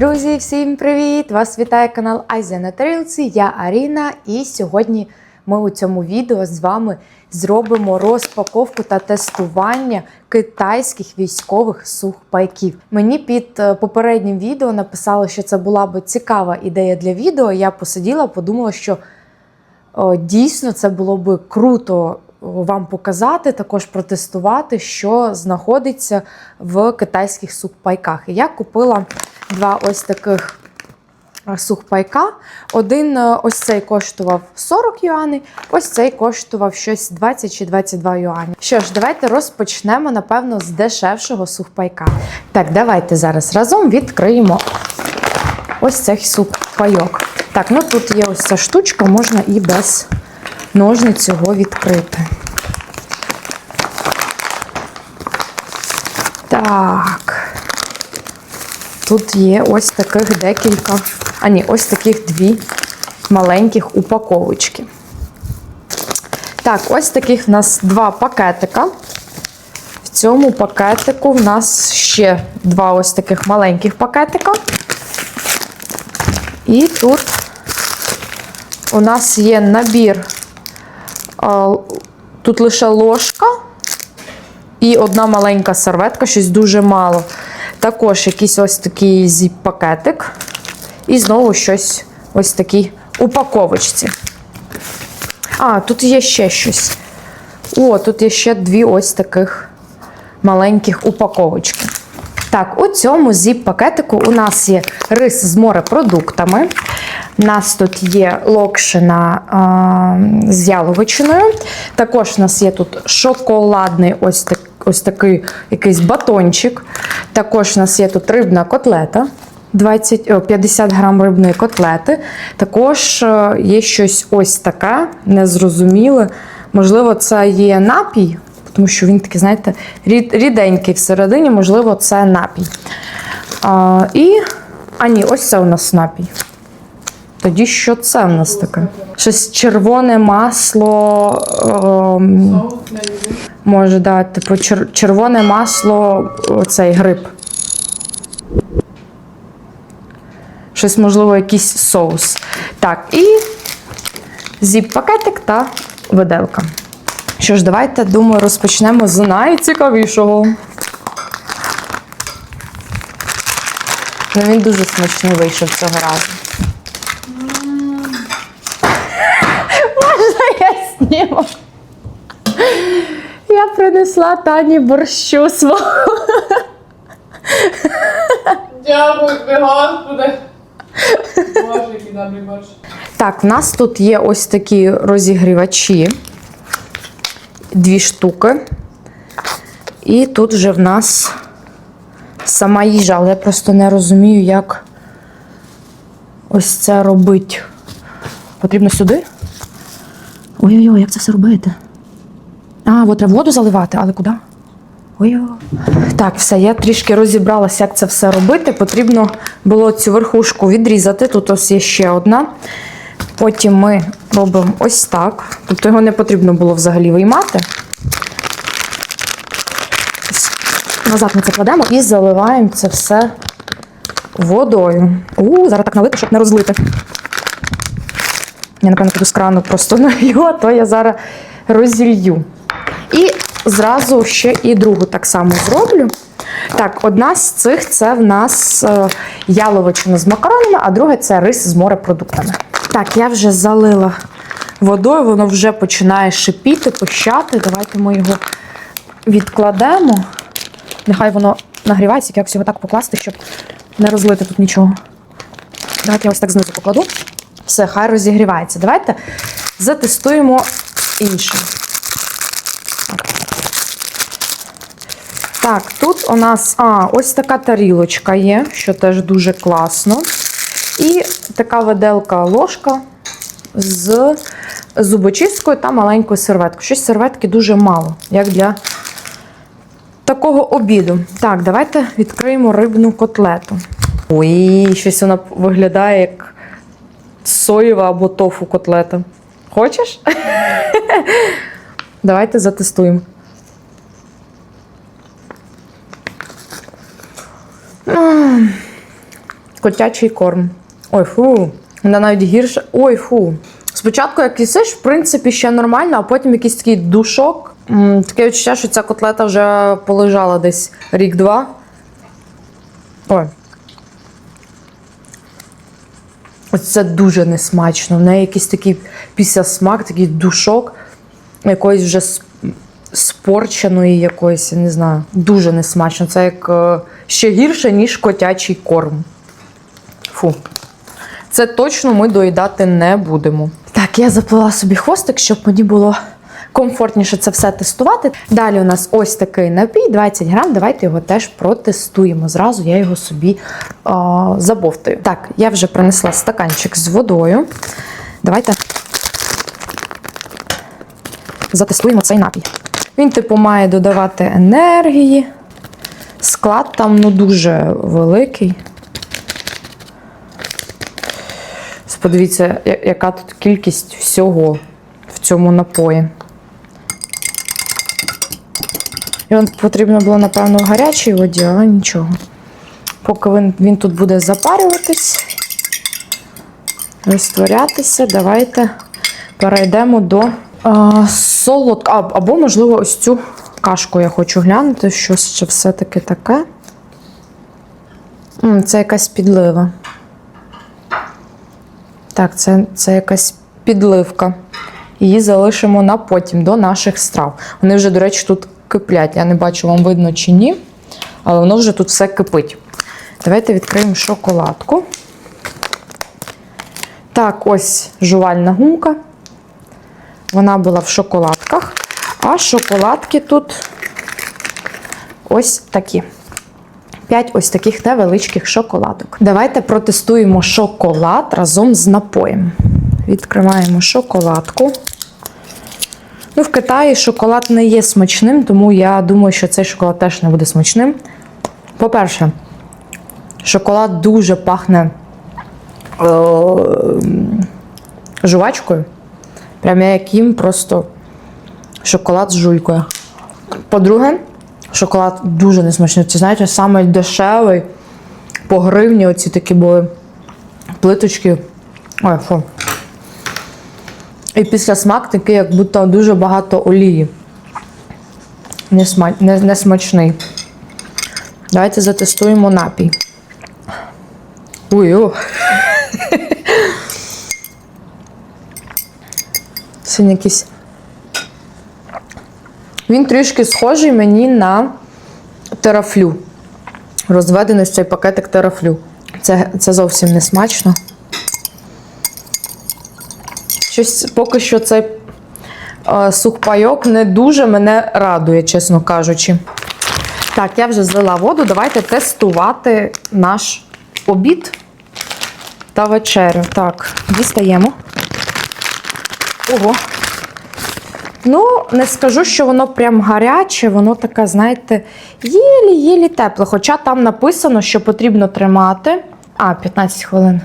Друзі, всім привіт! Вас вітає канал Азія на тарілці. Я Аріна, і сьогодні ми у цьому відео з вами зробимо розпаковку та тестування китайських військових сухпайків. Мені під е, попереднім відео написали, що це була би цікава ідея для відео. Я посиділа, подумала, що о, дійсно це було би круто вам показати, також протестувати, що знаходиться в китайських сухпайках. Я купила два ось таких е, сухпайка. Один е, ось цей коштував 40 юаней, ось цей коштував щось 20 чи 22 юані. Що ж, давайте розпочнемо, напевно, з дешевшого сухпайка. Так, давайте зараз разом відкриємо ось цей сухпайок. Так, ну тут є ось ця штучка, можна і без ножниць його відкрити. Так. Тут є ось таких декілька, а ні, ось таких дві маленьких упаковочки. Так, ось таких в нас два пакетика. В цьому пакетику в нас ще два ось таких маленьких пакетика. І тут у нас є набір, тут лише ложка і одна маленька серветка, щось дуже мало. Також якийсь ось такий зіп-пакетик. І знову щось ось такій упаковочці. А, тут є ще щось. О, тут є ще дві ось таких маленьких упаковочки. Так, у цьому зіп-пакетику у нас є рис з морепродуктами. У нас тут є локшина а, з яловичиною. Також у нас є тут шоколадний ось, так, ось такий якийсь батончик. Також у нас є тут рибна котлета. 20, 50 грам рибної котлети. Також е, є щось ось таке, незрозуміле. Можливо, це є напій, тому що він такий, знаєте, рід- ріденький всередині, можливо, це напій. А, і, а ні, ось це у нас напій. Тоді що це у нас таке? Щось червоне масло. ем, може, да, типу чер- червоне масло, цей гриб. Щось, можливо, якийсь соус. Так, і зіп-пакетик та виделка. Що ж, давайте, думаю, розпочнемо з найцікавішого. Ну, він дуже смачний вийшов цього разу. Можна я? Я принесла Тані борщу свого. Дякую Господи. Боже, який добрий борщ. Так, в нас тут є ось такі розігрівачі. Дві штуки. І тут вже в нас сама їжа, але я просто не розумію, як ось це робить. Потрібно сюди? Ой-ой-ой, як це все робити? А, от треба воду заливати, але куди? Ой-ой. Так, все, я трішки розібралася, як це все робити. Потрібно було цю верхушку відрізати. Тут ось є ще одна. Потім ми робимо ось так. Тобто його не потрібно було взагалі виймати. Назад ми це кладемо і заливаємо це все водою. У, зараз так налити, щоб не розлити. Я, напевно, піду з крану просто налью, а то я зараз розілью. І зразу ще і другу так само зроблю. Так, одна з цих це в нас е, яловичина з макаронами, а друга це рис з морепродуктами. Так, я вже залила водою, воно вже починає шипіти, пищати. Давайте ми його відкладемо. Нехай воно нагрівається, якось його так покласти, щоб не розлити тут нічого. Давайте я ось так знизу покладу. Все, хай розігрівається. Давайте затестуємо інше. Так, тут у нас а, ось така тарілочка є, що теж дуже класно. І така виделка ложка з зубочисткою та маленькою серветкою. Щось серветки дуже мало, як для такого обіду. Так, давайте відкриємо рибну котлету. Ой, щось вона виглядає як соєва або тофу котлета. Хочеш? Давайте затестуємо. котячий корм. Ой, фу. Вона навіть гірше. Ой, фу. Спочатку як їсиш, в принципі, ще нормально, а потім якийсь такий душок. Таке відчуття, що ця котлета вже полежала десь рік-два. Ой. Ось це дуже несмачно. В неї якийсь такий післясмак, такий душок якоїсь вже спорченої якоїсь, я не знаю. Дуже несмачно. Це як е, ще гірше, ніж котячий корм. Фу. Це точно ми доїдати не будемо. Так, я заплела собі хвостик, щоб мені було комфортніше це все тестувати. Далі у нас ось такий напій, 20 грам. Давайте його теж протестуємо. Зразу я його собі а, забовтаю. Так, я вже принесла стаканчик з водою. Давайте затестуємо цей напій. Він, типу, має додавати енергії. Склад там ну, дуже великий. Подивіться, яка тут кількість всього в цьому напої. Його потрібно було, напевно, в гарячій воді, але нічого. Поки він, він тут буде запарюватись, розтворятися, давайте перейдемо до а, солод... а, або, можливо, ось цю кашку я хочу глянути, що ще все-таки таке. Це якась підлива. Так, це, це якась підливка. Її залишимо на потім до наших страв. Вони вже, до речі, тут киплять. Я не бачу, вам видно чи ні, але воно вже тут все кипить. Давайте відкриємо шоколадку. Так, ось жувальна гумка. Вона була в шоколадках. А шоколадки тут ось такі. 5 ось таких невеличких шоколадок. Давайте протестуємо шоколад разом з напоєм. Відкриваємо шоколадку. Ну, в Китаї шоколад не є смачним, тому я думаю, що цей шоколад теж не буде смачним. По-перше, шоколад дуже пахне е- жувачкою. Прям я як просто шоколад з жуйкою. По-друге, шоколад дуже несмачний. Це, знаєте, саме дешевий. По гривні оці такі були плиточки. Ой, фу. І після смак такий, як будто дуже багато олії. Не, сма... не, не. Давайте затестуємо напій. Ой, о. Це якийсь. Він трішки схожий мені на терафлю. Розведений цей пакетик терафлю. Це, це зовсім не смачно. Щось поки що цей е, сухпайок не дуже мене радує, чесно кажучи. Так, я вже злила воду. Давайте тестувати наш обід та вечерю. Так, дістаємо. Ого. Ну, не скажу, що воно прям гаряче, воно таке, знаєте, єлі-єлі тепле. Хоча там написано, що потрібно тримати. А, 15 хвилин.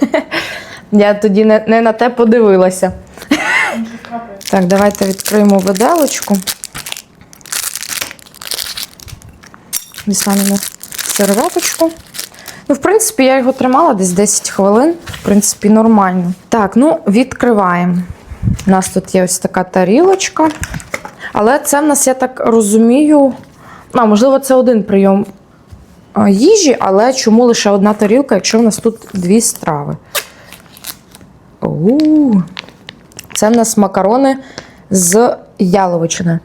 Я тоді не, не на те подивилася. Так, давайте відкриємо виделочку. Дістанемо серветочку. Ну, в принципі, я його тримала десь 10 хвилин. В принципі, нормально. Так, ну, відкриваємо. У нас тут є ось така тарілочка. Але це в нас, я так розумію, а, можливо, це один прийом їжі, але чому лише одна тарілка, якщо в нас тут дві страви? У, Це в нас макарони з яловичини.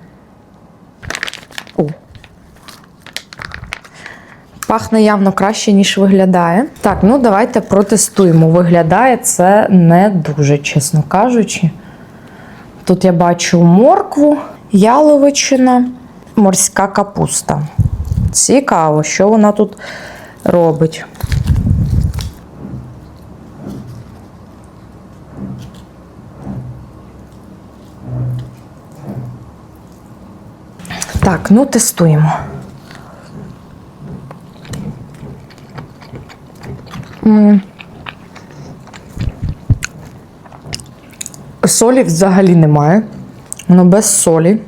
О. Пахне явно краще, ніж виглядає. Так, ну давайте протестуємо. Виглядає це не дуже, чесно кажучи. Тут я бачу моркву, яловичина, морська капуста. Цікаво, що вона тут робить. Так, ну тестуємо. Солі взагалі немає. Воно без солі.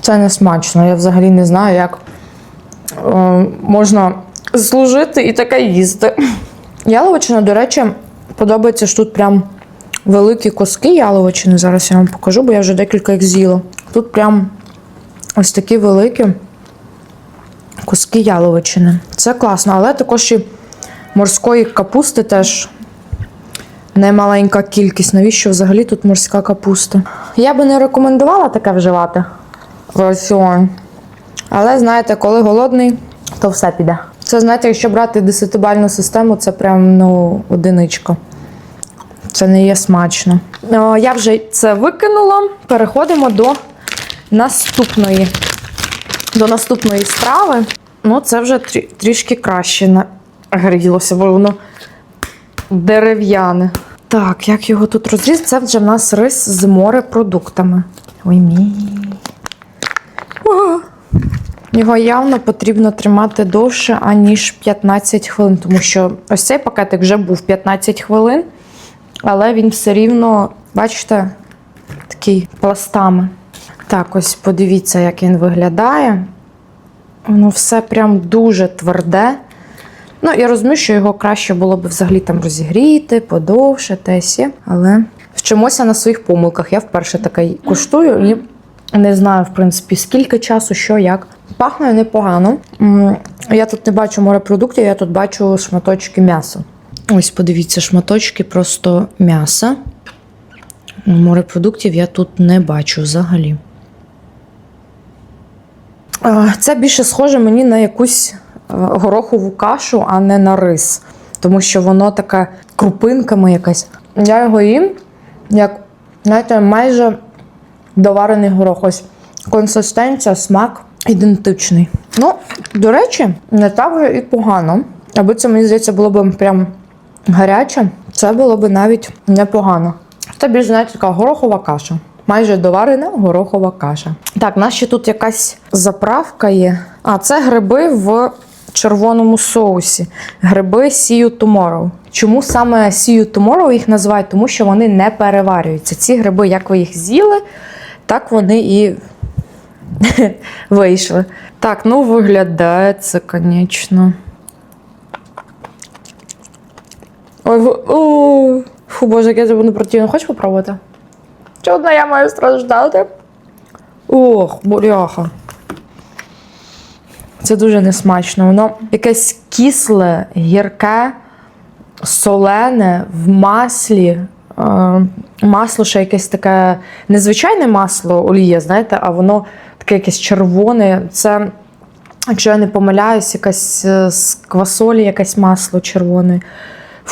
Це не смачно. Я взагалі не знаю, як е, можна служити і таке їсти. Яловичина, до речі, подобається, що тут прям великі куски яловичини. Зараз я вам покажу, бо я вже декілька їх з'їла. Тут прям ось такі великі куски яловичини. Це класно, але також і морської капусти теж немаленька кількість. Навіщо взагалі тут морська капуста? Я би не рекомендувала таке вживати в раціон. Але знаєте, коли голодний, то все піде. Це, знаєте, якщо брати десятибальну систему, це прям ну, одиничка. Це не є смачно. О, я вже це викинула. Переходимо до наступної. До наступної страви. Ну, це вже трі- трішки краще нагрілося, бо воно дерев'яне. Так, як його тут розрізати? Це вже в нас рис з морепродуктами. Ой, мій. Ага. Його явно потрібно тримати довше, аніж 15 хвилин, тому що ось цей пакетик вже був 15 хвилин, але він все рівно, бачите, такий пластами. Так, ось подивіться, як він виглядає. Воно все прям дуже тверде. Ну, я розумію, що його краще було б взагалі там розігріти, подовше, тесі. Але вчимося на своїх помилках. Я вперше таке куштую і не знаю, в принципі, скільки часу, що, як. Пахне непогано. Я тут не бачу морепродуктів, я тут бачу шматочки м'яса. Ось подивіться, шматочки просто м'яса. Морепродуктів я тут не бачу взагалі. Це більше схоже мені на якусь е, горохову кашу, а не на рис. Тому що воно таке крупинками якась. Я його їм, як, знаєте, майже доварений горох. Ось консистенція, смак ідентичний. Ну, до речі, не так вже і погано. Аби це, мені здається, було б прям гаряче, це було б навіть непогано. Це більш, знаєте, така горохова каша. Майже доварена горохова каша. Так, у нас ще тут якась заправка є. А, це гриби в червоному соусі. Гриби You Tomorrow. Чому саме You Tomorrow їх називають? Тому що вони не переварюються. Ці гриби, як ви їх з'їли, так вони і вийшли. Так, ну виглядає це, звісно. Ой, в- о, фу, боже, яке це буде противно. Хочеш попробувати? Чи одна я маю страждати? Ох, буряха. Це дуже несмачно. Воно якесь кисле, гірке, солене в маслі. Масло ще якесь таке незвичайне масло олія, знаєте, а воно таке якесь червоне. Це, якщо я не помиляюсь, якась е, з квасолі, якесь масло червоне.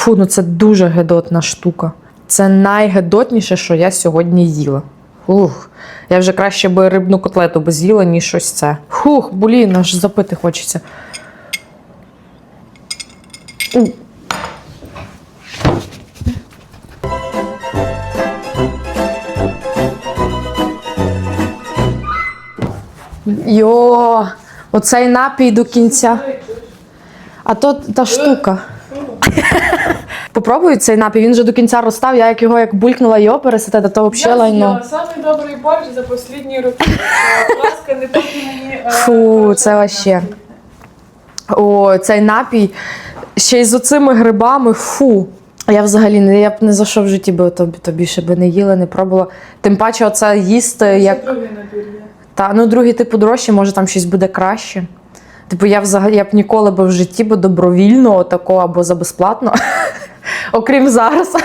Фу, ну це дуже гедотна штука. Це найгедотніше, що я сьогодні їла. Ух, я вже краще би рибну котлету би з'їла, ніж щось це. Хух, блін, аж запити хочеться. У. Йо, оцей напій до кінця. А то та штука. Попробуй цей напій, він вже до кінця розстав, я як його як булькнула його пересити, то взагалі лайно. Самий добрий борщ за останні роки. Будь ласка, не поки мені. е, Фу, це вообще. О, цей напій ще й з оцими грибами, фу. Я взагалі не я б не за що в житті би тобі, тобі ще би не їла, не пробувала. Тим паче, оце їсти як. Це другий набір є. Та ну другий типу дорожче, може там щось буде краще. Типу, я взагалі я б ніколи би в житті би добровільно тако або за безплатно, окрім зараз.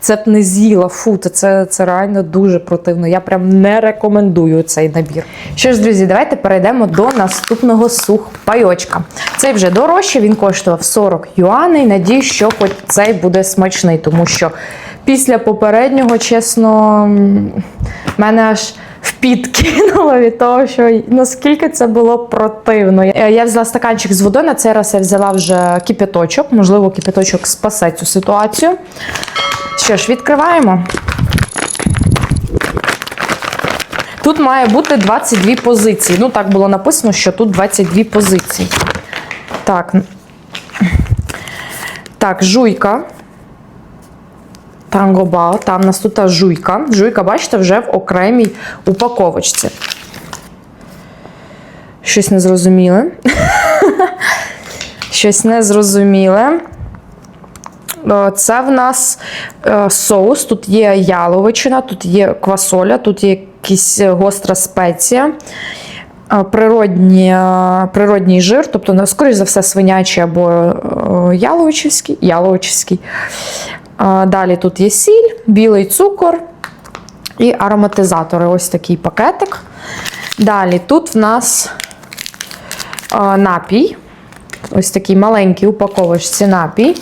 Це б не з'їла. Фу, це, це реально дуже противно. Я прям не рекомендую цей набір. Що ж, друзі, давайте перейдемо до наступного сухпайочка. Цей вже дорожче, він коштував 40 юаней. Надію, що хоч цей буде смачний, тому що після попереднього, чесно, м, мене аж в піт від того, що наскільки це було противно. Я взяла стаканчик з водою, на цей раз я взяла вже кипяточок. Можливо, кипяточок спасе цю ситуацію. Що ж, відкриваємо. Тут має бути 22 позиції. Ну, так було написано, що тут 22 позиції. Так. Так, жуйка. Тангобао. Там у нас тут жуйка. Жуйка, бачите, вже в окремій упаковочці. Щось незрозуміле. щось незрозуміле. Е, Це в нас е, соус, тут є яловичина, тут є квасоля, тут є якась гостра спеція, е, природні, е, природній жир, тобто, скоріш за все, свинячий або е, яловичівський. яловичівський. Далі тут є сіль, білий цукор і ароматизатори. Ось такий пакетик. Далі тут в нас напій. Ось такий маленький упаковочці напій.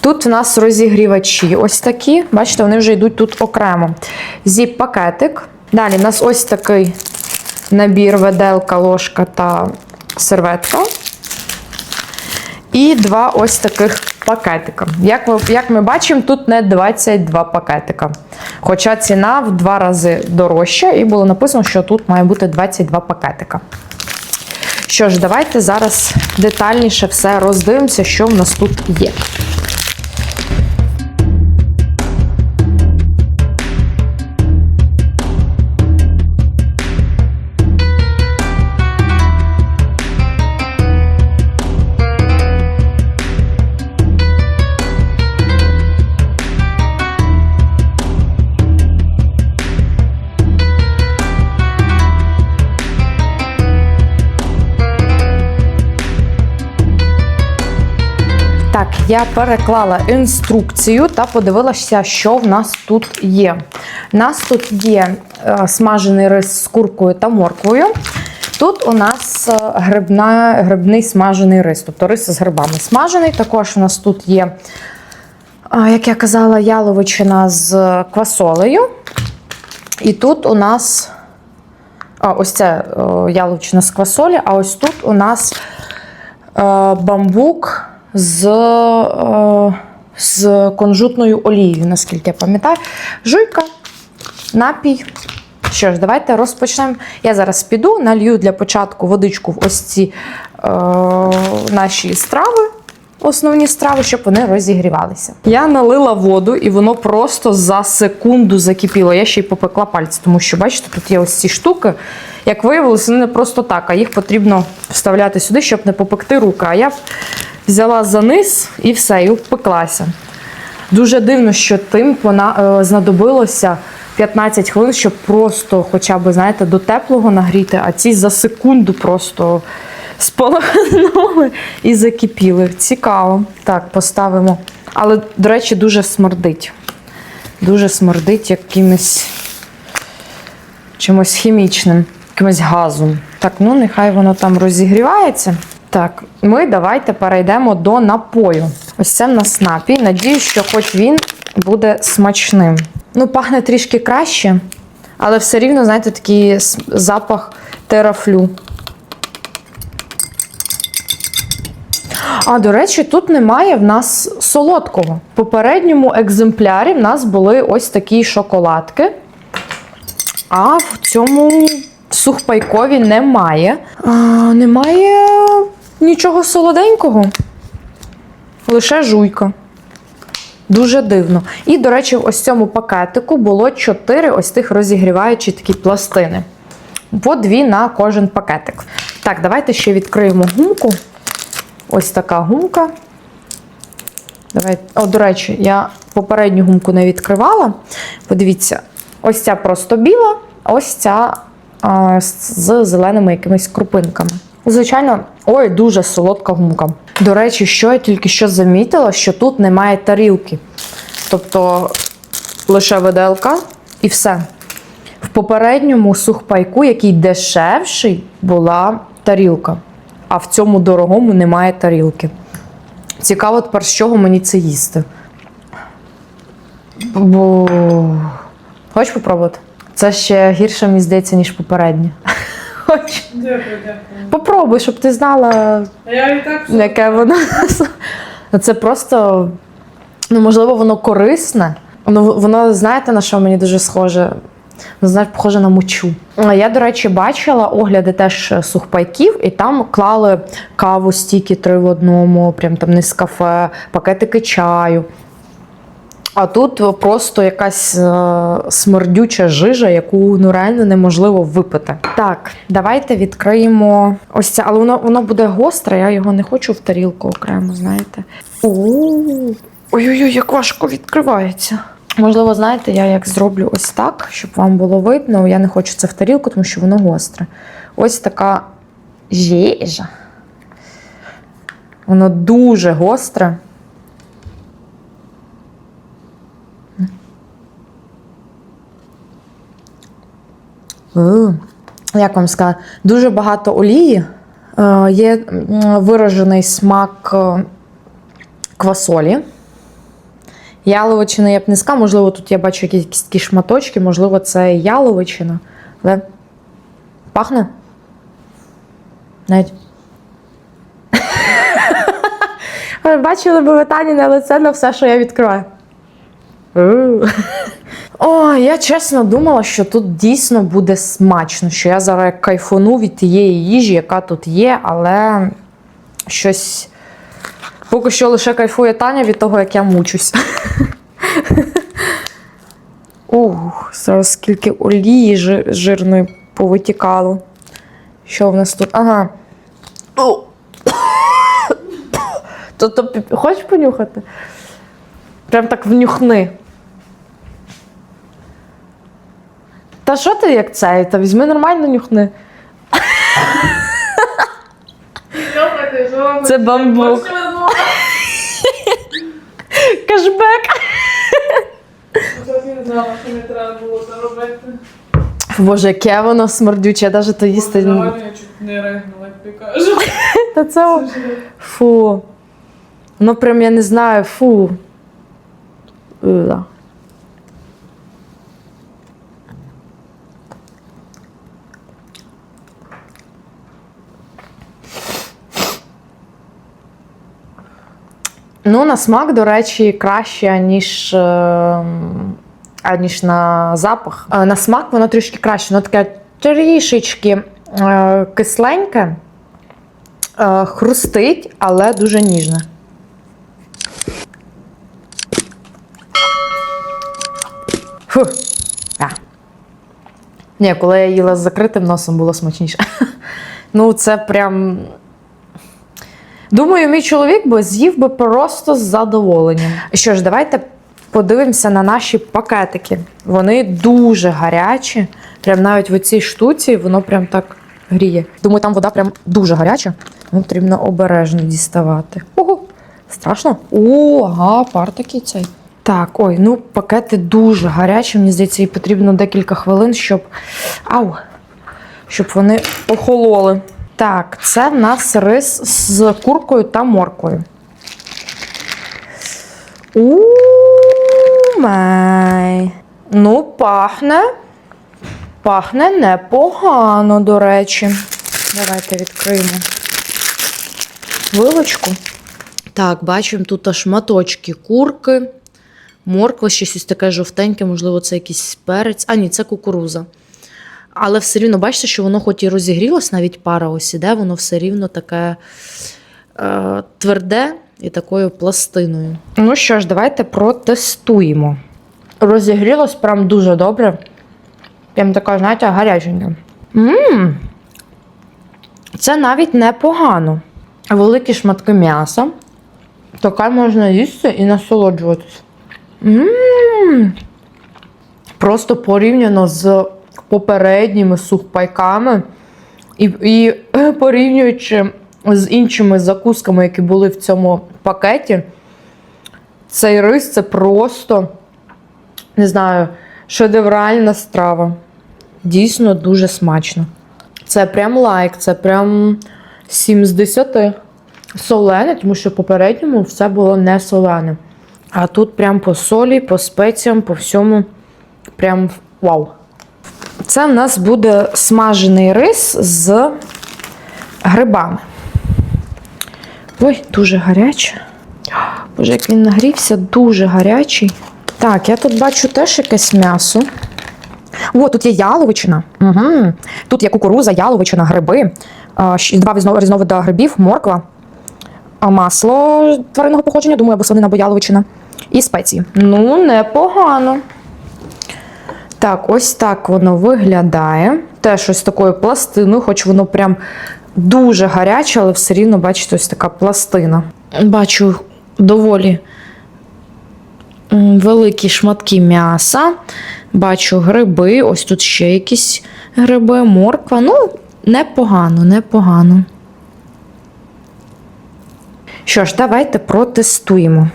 Тут в нас розігрівачі ось такі. Бачите, вони вже йдуть тут окремо. Зіп-пакетик. Далі в нас ось такий набір, веделка, ложка та серветка. І два ось таких пакетика. Як, ви, як ми бачимо, тут не 22 пакетика. Хоча ціна в два рази дорожча, і було написано, що тут має бути 22 пакетика. Що ж, давайте зараз детальніше все роздивимося, що в нас тут є. Я переклала інструкцію та подивилася, що в нас тут є. У нас тут є е, смажений рис з куркою та морквою. Тут у нас е, грибна, грибний смажений рис, тобто рис з грибами смажений. Також у нас тут є, е, як я казала, яловичина з квасолею. І тут у нас а, ось це яловичина з квасолі, а ось тут у нас бамбук з, е, з кунжутною олією, наскільки я пам'ятаю. Жуйка, напій. Що ж, давайте розпочнемо. Я зараз піду, налью для початку водичку в ось ці е, наші страви. Основні страви, щоб вони розігрівалися. Я налила воду, і воно просто за секунду закипіло. Я ще й попекла пальці, тому що, бачите, тут є ось ці штуки. Як виявилося, не просто так, а їх потрібно вставляти сюди, щоб не попекти руки. А я взяла за низ і все, і впеклася. Дуже дивно, що тим вона е, знадобилося 15 хвилин, щоб просто хоча б, знаєте, до теплого нагріти, а ці за секунду просто спалахнули і закипіли. Цікаво. Так, поставимо. Але, до речі, дуже смердить. Дуже смердить якимось чимось хімічним, якимось газом. Так, ну нехай воно там розігрівається. Так, ми давайте перейдемо до напою. Ось це в нас напій. Надіюсь, що хоч він буде смачним. Ну, пахне трішки краще, але все рівно, знаєте, такий запах терафлю. А до речі, тут немає в нас солодкого. В попередньому екземплярі в нас були ось такі шоколадки. А в цьому сухпайкові немає. А, немає нічого солоденького. Лише жуйка. Дуже дивно. І, до речі, в ось цьому пакетику було 4 ось тих розігріваючі такі пластини. По дві на кожен пакетик. Так, давайте ще відкриємо гумку. Ось така гумка. Давай. О, до речі, я попередню гумку не відкривала. Подивіться, ось ця просто біла, ось ця з зеленими якимись крупинками. Звичайно, ой, дуже солодка гумка. До речі, що я тільки що замітила, що тут немає тарілки. Тобто лише виделка і все. В попередньому сухпайку, який дешевший, була тарілка. А в цьому дорогому немає тарілки. Цікаво тепер, з чого мені це їсти. Бо... Хочеш попробувати? Це ще гірше, мені здається, ніж попереднє. Хоч. Дякую, дякую. Попробуй, щоб ти знала, я і так яке воно. Ну, Це просто, ну, можливо, воно корисне. Воно, воно знаєте, на що мені дуже схоже? Воно, знаєш, похоже на мочу. Я, до речі, бачила огляди теж сухпайків, і там клали каву стільки три в одному, прям там не з кафе, пакетики чаю. А тут просто якась е, смердюча жижа, яку ну реально неможливо випити. Так, давайте відкриємо ось це, але воно, воно буде гостре, я його не хочу в тарілку окремо, знаєте. Ой-ой-ой, як важко відкривається. Можливо, знаєте, я як зроблю ось так, щоб вам було видно. Я не хочу це в тарілку, тому що воно гостре. Ось така жижа. Воно дуже гостре. Як вам сказати, дуже багато олії. Е, Є виражений смак е, квасолі. Яловичина я б не сказала, можливо, тут я бачу якісь, такі шматочки, можливо, це яловичина. Але пахне? Навіть. Ви бачили би витання на лице на все, що я відкриваю. О, я чесно думала, що тут дійсно буде смачно, що я зараз кайфону від тієї їжі, яка тут є, але щось поки що лише кайфує Таня від того, як я мучусь. Ух, зараз скільки олії жирної повитікало. Що в нас тут? Ага. То, то, хочеш понюхати? Прям так внюхни. Та що ти як цей? Та візьми нормально нюхни. Це бамбук. Кешбек. Не знала, що не треба було це робити. Боже, яке воно смердюче, я навіть то їсти. я чуть не ригнула, як ти кажеш. Та це фу. Ну прям я не знаю, фу. Ула. Ну, на смак, до речі, краще, ніж, е, аніж на запах. Е, На смак воно трішки краще, воно таке трішечки е, кисленьке. Е, хрустить, але дуже ніжне. Фу. А. Ні, коли я їла з закритим носом, було смачніше. Ну, це прям. Думаю, мій чоловік би з'їв би просто з задоволенням. Що ж, давайте подивимося на наші пакетики. Вони дуже гарячі. Прям навіть в цій штуці воно прям так гріє. Думаю, там вода прям дуже гаряча. Тому потрібно обережно діставати. Ого, страшно. О, ага, пар такий цей. Так, ой, ну пакети дуже гарячі. Мені здається, і потрібно декілька хвилин, щоб. Ау! Щоб вони охололи. Так, це в нас рис з куркою та моркою. У. Ну, пахне. Пахне непогано, до речі. Давайте відкриємо вилочку. Так, бачимо тут шматочки курки, морква, щось таке жовтеньке, можливо, це якийсь перець. А, ні, це кукуруза. Але все рівно, бачите, що воно хоч і розігрілось, навіть пара ось іде, воно все рівно таке е, тверде і такою пластиною. Ну що ж, давайте протестуємо. Розігрілось прям дуже добре. Прям така, знаєте, гаряченька. Мм, це навіть непогано. Великі шматки м'яса. Таке можна їсти і насолоджуватись. Мм. Просто порівняно з попередніми сухпайками і, і е, порівнюючи з іншими закусками, які були в цьому пакеті, цей рис це просто, не знаю, шедевральна страва. Дійсно дуже смачно. Це прям лайк, це прям 7 з 10. Солене, тому що попередньому все було не солене. А тут прям по солі, по спеціям, по всьому. Прям вау. Це в нас буде смажений рис з грибами. Ой, дуже гаряче. Боже, як він нагрівся, дуже гарячий. Так, я тут бачу теж якесь м'ясо. О, тут є яловичина. Угу. Тут є кукуруза, яловичина, гриби, два різно- різновида грибів, морква, масло тваринного походження, думаю, або свинина, або яловичина. І спеції. Ну, непогано. Так, ось так воно виглядає. Теж ось такою пластиною, хоч воно прям дуже гаряче, але все рівно, бачите, ось така пластина. Бачу доволі великі шматки м'яса. Бачу гриби, ось тут ще якісь гриби, морква. Ну, непогано, непогано. Що ж, давайте протестуємо.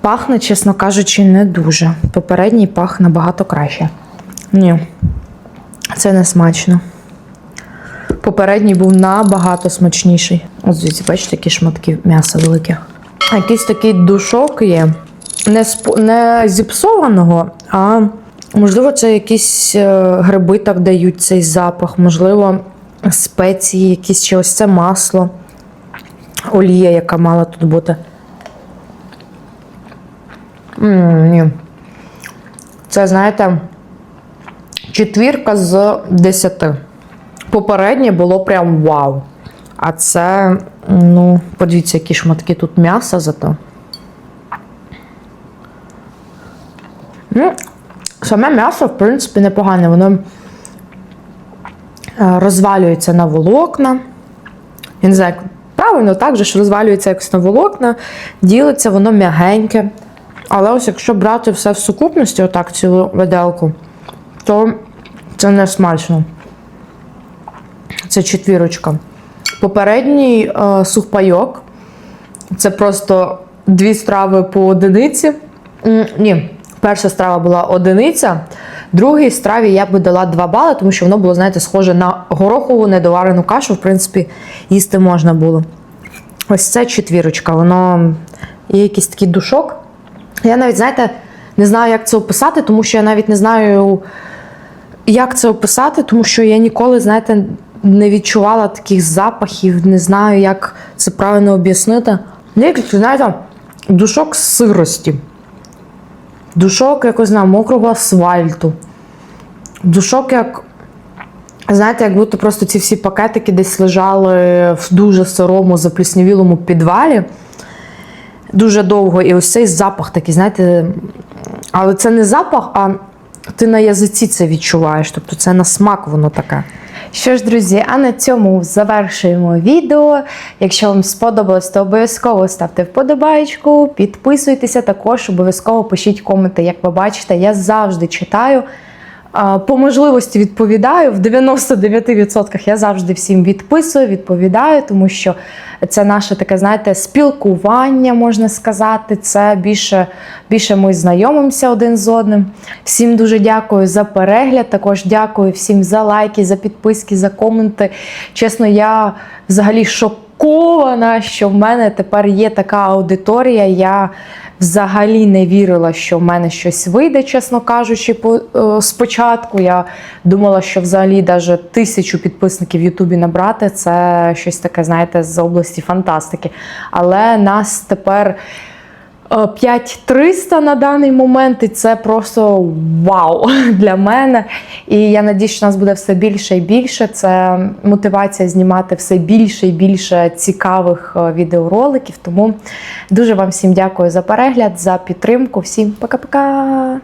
Пахне, чесно кажучи, не дуже. Попередній пах набагато краще. Ні, це не смачно. Попередній був набагато смачніший. Ось звідси, бачите, такі шматки м'яса великі. Якийсь такий душок є. Не, сп... не зіпсованого, а можливо, це якісь е, гриби так дають цей запах, можливо, спеції, якісь чи ось це масло, олія, яка мала тут бути. Ні. Це, знаєте, четвірка з десяти. Попереднє було прям вау. А це, ну, подивіться, які шматки тут м'яса зато. Ну, саме м'ясо, в принципі, непогане. Воно е, розвалюється на волокна. Я не знаю, правильно так же ж розвалюється якось на волокна, ділиться, воно м'ягеньке. Але ось якщо брати все в сукупності, отак цілу виделку, то це не смачно. Це четвірочка. Попередній е, сухпайок. Це просто дві страви по одиниці. Ні, перша страва була одиниця, другій страві я би дала 2 бали, тому що воно було, знаєте, схоже на горохову недоварену кашу. В принципі, їсти можна було. Ось це четвірочка, воно є якийсь такий душок. Я навіть, знаєте, не знаю, як це описати, тому що я навіть не знаю, як це описати, тому що я ніколи, знаєте, не відчувала таких запахів, не знаю, як це правильно об'яснити. Ну, як, знаєте, душок сирості, душок якось знаю, мокрого асфальту, душок як. Знаєте, як будто просто ці всі пакетики десь лежали в дуже сирому, запліснявілому підвалі дуже довго. І ось цей запах такий, знаєте, але це не запах, а ти на язиці це відчуваєш. Тобто це на смак воно таке. Що ж, друзі, а на цьому завершуємо відео. Якщо вам сподобалось, то обов'язково ставте вподобайку, підписуйтеся також, обов'язково пишіть коменти. Як ви бачите, я завжди читаю. По можливості відповідаю. В 99% я завжди всім відписую, відповідаю, тому що це наше таке, знаєте, спілкування, можна сказати. Це більше, більше ми знайомимося один з одним. Всім дуже дякую за перегляд. Також дякую всім за лайки, за підписки, за коменти. Чесно, я взагалі шокована, що в мене тепер є така аудиторія. Я взагалі не вірила, що в мене щось вийде, чесно кажучи, по, е, спочатку. Я думала, що взагалі навіть тисячу підписників в Ютубі набрати це щось таке, знаєте, з області фантастики. Але нас тепер. Е, 5300 на даний момент, і це просто вау для мене. І я надіюсь, що нас буде все більше і більше. Це мотивація знімати все більше і більше цікавих е, відеороликів. Тому дуже вам всім дякую за перегляд, за підтримку. Всім пока-пока!